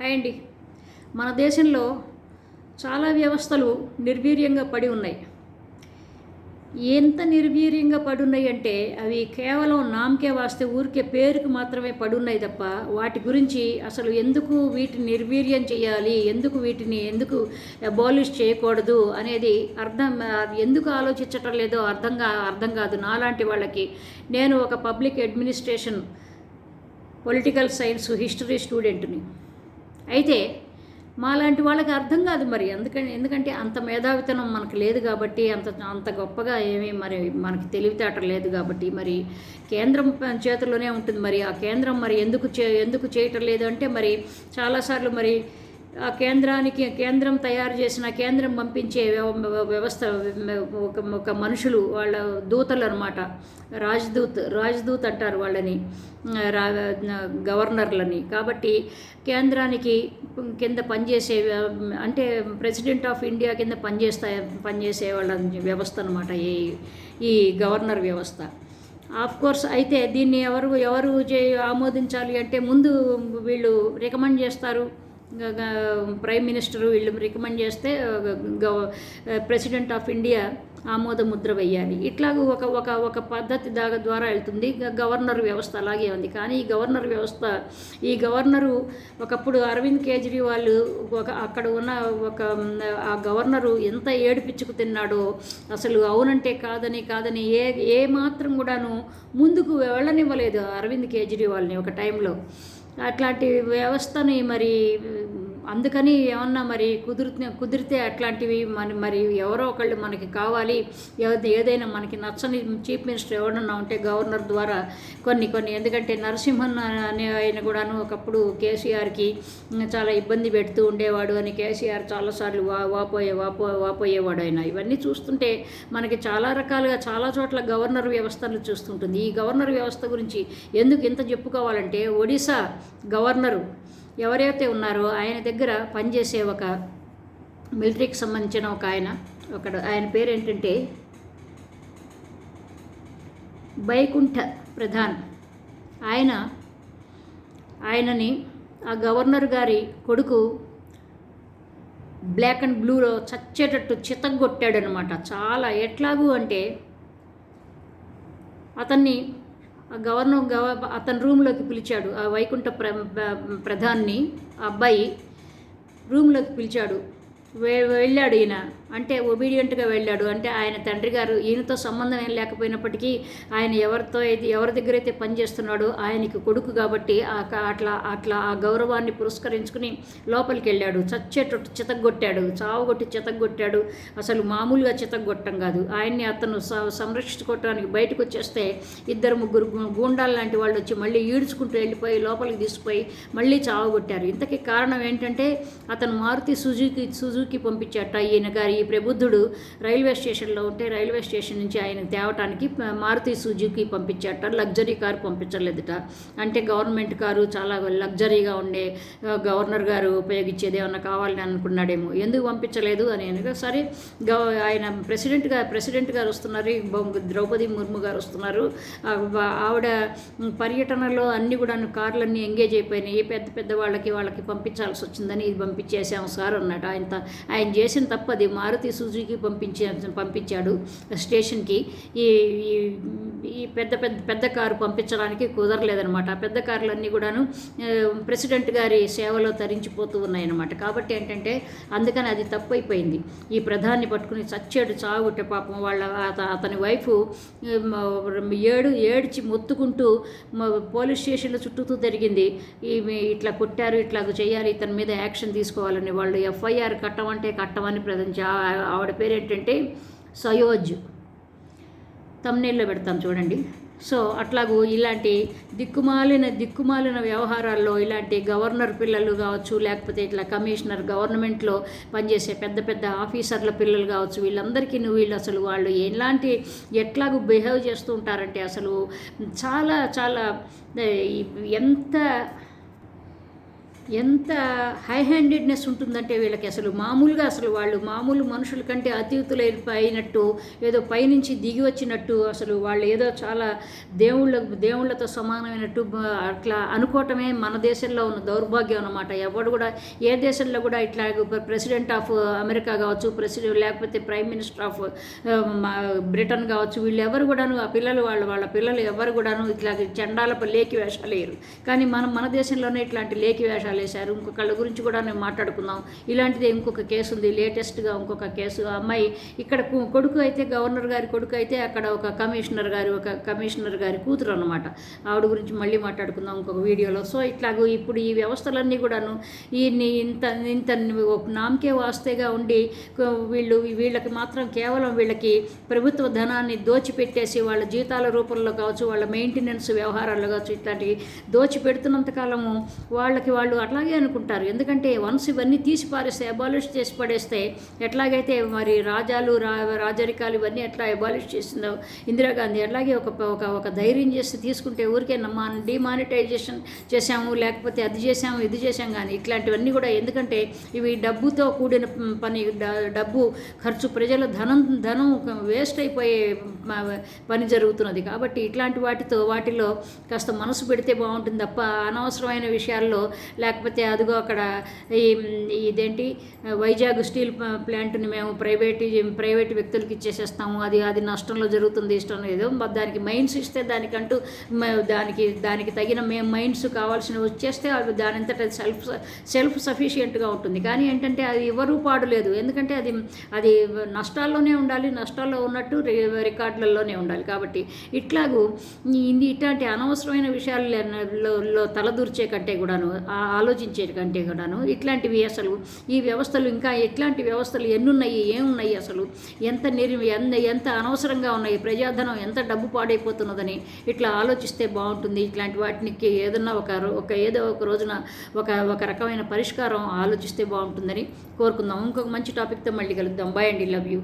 Hi అండి. మన దేశంలో చాలా వ్యవస్థలు నిర్వీర్యంగా పడి ఉన్నాయి. ఎంత నిర్వీర్యంగా పడున్నాయి అంటే అవి కేవలం నామకే వాస్తే ఊరికే పేరుకు మాత్రమే పడున్నాయి తప్ప వాటి గురించి అసలు ఎందుకు వీటిని నిర్వీర్యం చేయాలి ఎందుకు వీటిని ఎందుకు అబాలిష్ చేయకూడదు అనేది అర్థం ఎందుకు ఆలోచించటం లేదో అర్థంగా అర్థం కాదు. నాలాంటి వాళ్ళకి నేను ఒక public administration political science history స్టూడెంట్ని. అయితే మాలాంటి వాళ్ళకి అర్థం కాదు మరి. ఎందుకంటే ఎందుకంటే అంత మేధావితనం మనకు లేదు కాబట్టి అంత అంత గొప్పగా ఏమీ మరి మనకి తెలివితేట లేదు కాబట్టి మరి కేంద్రం చేతిలోనే చేతుల్లోనే ఉంటుంది మరి. ఆ కేంద్రం మరి ఎందుకు చే ఎందుకు చేయటం లేదు అంటే మరి చాలాసార్లు మరి కేంద్రానికి కేంద్రం తయారు చేసిన కేంద్రం పంపించే వ్యవ- వ్యవస్థ ఒక ఒక మనుషులు వాళ్ళ దూతలు అనమాట రాజ్దూత్ రాజ్దూత్ అంటారు వాళ్ళని రా గవర్నర్లని. కాబట్టి కేంద్రానికి కింద పనిచేసే అంటే ప్రెసిడెంట్ ఆఫ్ ఇండియా కింద పనిచేస్తా పనిచేసే వాళ్ళ వ్యవస్థ అనమాట ఈ ఈ గవర్నర్ వ్యవస్థ. ఆఫ్ కోర్స్ అయితే దీన్ని ఎవరు ఎవరు చే ఆమోదించాలి అంటే ముందు వీళ్ళు రికమెండ్ చేస్తారు. ప్రైమ్ మినిస్టర్ వీళ్ళు రికమెండ్ చేస్తే గవ ప్రెసిడెంట్ ఆఫ్ ఇండియా ఆమోద ముద్ర వేయాలి ఇట్లాగ ఒక ఒక ఒక పద్ధతి దాగా ద్వారా వెళ్తుంది. గవర్నర్ వ్యవస్థ అలాగే ఉంది. కానీ ఈ గవర్నర్ వ్యవస్థ ఈ గవర్నరు ఒకప్పుడు అరవింద్ కేజ్రీవాల్ ఒక అక్కడ ఉన్న ఒక ఆ గవర్నరు ఎంత ఏడిపించుకు తిన్నాడో అసలు అవునంటే కాదని కాదని ఏ ఏ మాత్రం కూడాను ముందుకు వెళ్ళనివ్వలేదు అరవింద్ కేజ్రీవాల్ని ఒక టైంలో. అట్లాంటి వ్యవస్థని మరి అందుకని ఏమన్నా మరి కుదిరితే కుదిరితే అట్లాంటివి మన మరి ఎవరో ఒకళ్ళు మనకి కావాలి. ఏదైనా మనకి నచ్చని చీఫ్ మినిస్టర్ ఎవరన్నా ఉంటే గవర్నర్ ద్వారా కొన్ని కొన్ని. ఎందుకంటే నరసింహన్ అనే ఆయన కూడాను ఒకప్పుడు కేసీఆర్కి చాలా ఇబ్బంది పెడుతూ ఉండేవాడు అని కేసీఆర్ చాలాసార్లు వా వాపోయే వాపో వాపోయేవాడు ఆయన. ఇవన్నీ చూస్తుంటే మనకి చాలా రకాలుగా చాలా చోట్ల గవర్నర్ వ్యవస్థలు చూస్తుంటుంది. ఈ గవర్నర్ వ్యవస్థ గురించి ఎందుకు ఇంత చెప్పుకోవాలంటే ఒడిశా గవర్నరు ఎవరైతే ఉన్నారో ఆయన దగ్గర పనిచేసే ఒక మిలిటరీకి సంబంధించిన ఒక ఆయన ఒకడు ఆయన పేరు ఏంటంటే ప్రధాన్. ఆయన ఆయనని ఆ గవర్నర్ గారి కొడుకు బ్లాక్ అండ్ బ్లూలో చచ్చేటట్టు చితగ్గొట్టాడనమాట చాలా ఎట్లాగూ అంటే అతన్ని గవర్నర్ గవ అతని రూమ్లోకి పిలిచాడు. ఆ వైకుంఠ ప్ర ప్రధాన్ని ఆ అబ్బాయి రూమ్లోకి పిలిచాడు. వెళ్ళాడు ఈయన. అంటే ఒబీడియంట్గా వెళ్ళాడు. అంటే ఆయన తండ్రి గారు ఈయనతో సంబంధం ఏం లేకపోయినప్పటికీ ఆయన ఎవరితో అయితే ఎవరి దగ్గర అయితే పనిచేస్తున్నాడో ఆయనకి కొడుకు కాబట్టి ఆ క- అట్లా అట్లా ఆ గౌరవాన్ని పురస్కరించుకుని లోపలికి వెళ్ళాడు. చచ్చేటట్టు చితగొట్టాడు చావుగొట్టి చితగ్గొట్టాడు. అసలు మామూలుగా చితగొట్టం కాదు. ఆయన్ని అతను స- సంరక్షించుకోవటానికి బయటకు వచ్చేస్తే ఇద్దరు ముగ్గురు గూండాలు లాంటి వాళ్ళు వచ్చి మళ్ళీ ఈడ్చుకుంటూ వెళ్ళిపోయి లోపలికి తీసుకుపోయి మళ్ళీ చావగొట్టారు. ఇంతకీ కారణం ఏంటంటే అతను మారుతి సుజుకి సుజుకి పంపించేట ఈయన గారి ఈ ప్రబుద్ధుడు రైల్వే స్టేషన్లో ఉంటే రైల్వే స్టేషన్ నుంచి ఆయన తేవటానికి మారుతి సుజుకి పంపించేట లగ్జరీ కారు పంపించలేదుట. అంటే గవర్నమెంట్ కారు చాలా లగ్జరీగా ఉండే గవర్నర్ గారు ఉపయోగించేది ఏమన్నా కావాలని అనుకున్నాడేమో. ఎందుకు పంపించలేదు అని అనగా సరే గవ ఆయన ప్రెసిడెంట్ గారు ప్రెసిడెంట్ గారు వస్తున్నారు ద్రౌపది ముర్ము గారు వస్తున్నారు. ఆవిడ పర్యటనలో అన్ని కూడా కార్లన్నీ ఎంగేజ్ అయిపోయినాయి. పెద్ద పెద్ద వాళ్ళకి వాళ్ళకి పంపించాల్సి వచ్చిందని ఇది పంపించేసాము సార్ అన్నాడు ఆయన త- ఆయన చేసిన తప్పది మారుతి సుజుకి పంపించే పంపించాడు స్టేషన్కి. ఈ ఈ- పెద్ద పెద్ద పెద్ద కారు పంపించడానికి కుదరలేదనమాట పెద్ద కార్లన్నీ కూడాను ప్రెసిడెంట్ గారి సేవలో తరించిపోతూ ఉన్నాయన్నమాట. కాబట్టి ఏంటంటే అందుకని అది తప్పు అయిపోయింది ఈ ప్రధాన్ని పట్టుకుని చచ్చాడు చావుట పాపం వాళ్ళ అతని వైఫ్ ఏడు ఏడ్చి మొత్తుకుంటూ పోలీస్ స్టేషన్లో చుట్టూతూ తిరిగింది. ఈమె ఇట్లా కొట్టారు ఇట్లా చేయాలి ఇతని మీద యాక్షన్ తీసుకోవాలని వాళ్ళు ఎఫ్ఐఆర్ కట్టమంటే కట్టమని ప్రజెంట్ ఆవిడ పేరు ఏంటంటే సయోజ్. తమ్నేల్లో పెడతాం చూడండి. సో అట్లాగూ ఇలాంటి దిక్కుమాలిన దిక్కుమాలిన వ్యవహారాల్లో ఇలాంటి గవర్నర్ పిల్లలు కావచ్చు లేకపోతే ఇట్లా కమిషనర్ గవర్నమెంట్లో పనిచేసే పెద్ద పెద్ద ఆఫీసర్ల పిల్లలు కావచ్చు వీళ్ళందరికీ నువ్వు వీళ్ళు అసలు వాళ్ళు ఎలాంటి ఎట్లాగూ బిహేవ్ చేస్తూ ఉంటారంటే అసలు చాలా చాలా ఎంత ఎంత హై హ్యాండెడ్నెస్ ఉంటుందంటే వీళ్ళకి అసలు మామూలుగా అసలు వాళ్ళు మామూలు మనుషుల కంటే అతీతులైన అయినట్టు ఏదో పైనుంచి దిగి వచ్చినట్టు అసలు వాళ్ళు ఏదో చాలా దేవుళ్ళ దేవుళ్ళతో సమానమైనట్టు అట్లా అనుకోవటమే మన దేశంలో ఉన్న దౌర్భాగ్యం అనమాట ఎవడు కూడా ఏ దేశంలో కూడా ఇట్లా ప్రెసిడెంట్ ఆఫ్ అమెరికా కావచ్చు ప్రెసిడెంట్ లేకపోతే ప్రైమ్ మినిస్టర్ ఆఫ్ బ్రిటన్ కావచ్చు వీళ్ళు ఎవరు కూడాను ఆ పిల్లలు వాళ్ళు వాళ్ళ పిల్లలు ఎవరు కూడాను ఇట్లా జెండాలపై లేకి వేషాలు వేయరు కానీ మనం మన దేశంలోనే ఇట్లాంటి లేకి వేషాలు వేశారు ఇంకొకళ్ళ గురించి కూడా నేను మాట్లాడుకుందాం. ఇలాంటిది ఇంకొక కేసు ఉంది. లేటెస్ట్గా ఇంకొక కేసు. అమ్మాయి ఇక్కడ కొడుకు అయితే గవర్నర్ గారి కొడుకు అయితే అక్కడ ఒక కమిషనర్ గారి ఒక కమిషనర్ గారి కూతురు అనమాట ఆవిడ గురించి మళ్ళీ మాట్లాడుకుందాం ఇంకొక వీడియోలో. సో ఇట్లాగూ ఇప్పుడు ఈ వ్యవస్థలన్నీ కూడాను ఈ ఇంత ఇంత ఒక నామకే వాస్తేగా ఉండి వీళ్ళు వీళ్ళకి మాత్రం కేవలం వీళ్ళకి ప్రభుత్వ ధనాన్ని దోచిపెట్టేసి వాళ్ళ జీతాల రూపంలో కావచ్చు వాళ్ళ మెయింటెనెన్స్ వ్యవహారాల్లో కావచ్చు ఇట్లాంటివి దోచిపెడుతున్నంత కాలము వాళ్ళకి వాళ్ళు అట్లాగే అనుకుంటారు. ఎందుకంటే వన్స్ ఇవన్నీ తీసి పారేస్తే అబాలిష్ చేసి పడేస్తే ఎట్లాగైతే మరి రాజాలు రా రాజరికాలు ఇవన్నీ ఎట్లా అబాలిష్ చేసిందో ఇందిరాగాంధీ అట్లాగే ఒక ఒక ఒక ధైర్యం చేసి తీసుకుంటే ఊరికే మా డిమానిటైజేషన్ చేశాము లేకపోతే అది చేశాము ఇది చేశాం కానీ ఇట్లాంటివన్నీ కూడా ఎందుకంటే ఇవి డబ్బుతో కూడిన పని డ- డబ్బు ఖర్చు ప్రజల ధనం ధనం వేస్ట్ అయిపోయే పని జరుగుతున్నది. కాబట్టి ఇట్లాంటి వాటితో వాటిలో కాస్త మనసు పెడితే బాగుంటుంది తప్ప అనవసరమైన విషయాల్లో లేకపోతే అదిగో అక్కడ ఈ ఇదేంటి వైజాగ్ స్టీల్ ప్లాంట్ని మేము ప్రైవేట్ ప్రైవేట్ వ్యక్తులకి ఇచ్చేసేస్తాము. అది అది నష్టంలో జరుగుతుంది ఇష్టం ఏదో మరి దానికి మైండ్స్ ఇస్తే దానికంటూ దానికి దానికి తగిన మేము మైండ్స్ కావాల్సినవి వచ్చేస్తే అవి దానంతట సెల్ఫ్ సెల్ఫ్ సఫిషియెంట్గా ఉంటుంది. కానీ ఏంటంటే అది ఎవరూ పాడులేదు ఎందుకంటే అది అది నష్టాల్లోనే ఉండాలి. నష్టాల్లో ఉన్నట్టు రికార్డ్ వాటిల్లోనే ఉండాలి. కాబట్టి ఇట్లాగూ ఇది ఇట్లాంటి అనవసరమైన విషయాలలో తలదూర్చే కంటే కూడాను ఆలోచించే కంటే కూడాను ఇట్లాంటివి అసలు ఈ వ్యవస్థలు ఇంకా ఎట్లాంటి వ్యవస్థలు ఎన్నున్నాయి ఏమున్నాయి అసలు? ఎంత నిర్ ఎంత ఎంత అనవసరంగా ఉన్నాయి? ప్రజాధనం ఎంత డబ్బు పాడైపోతున్నదని ఇట్లా ఆలోచిస్తే బాగుంటుంది. ఇట్లాంటి వాటికి ఏదన్నా ఒక ఒక ఏదో ఒక రోజున ఒక ఒక రకమైన పరిష్కారం ఆలోచిస్తే బాగుంటుందని కోరుకుందాం. ఇంకొక మంచి టాపిక్తో మళ్ళీ కలుద్దాం. బాయ్ అండి. Love you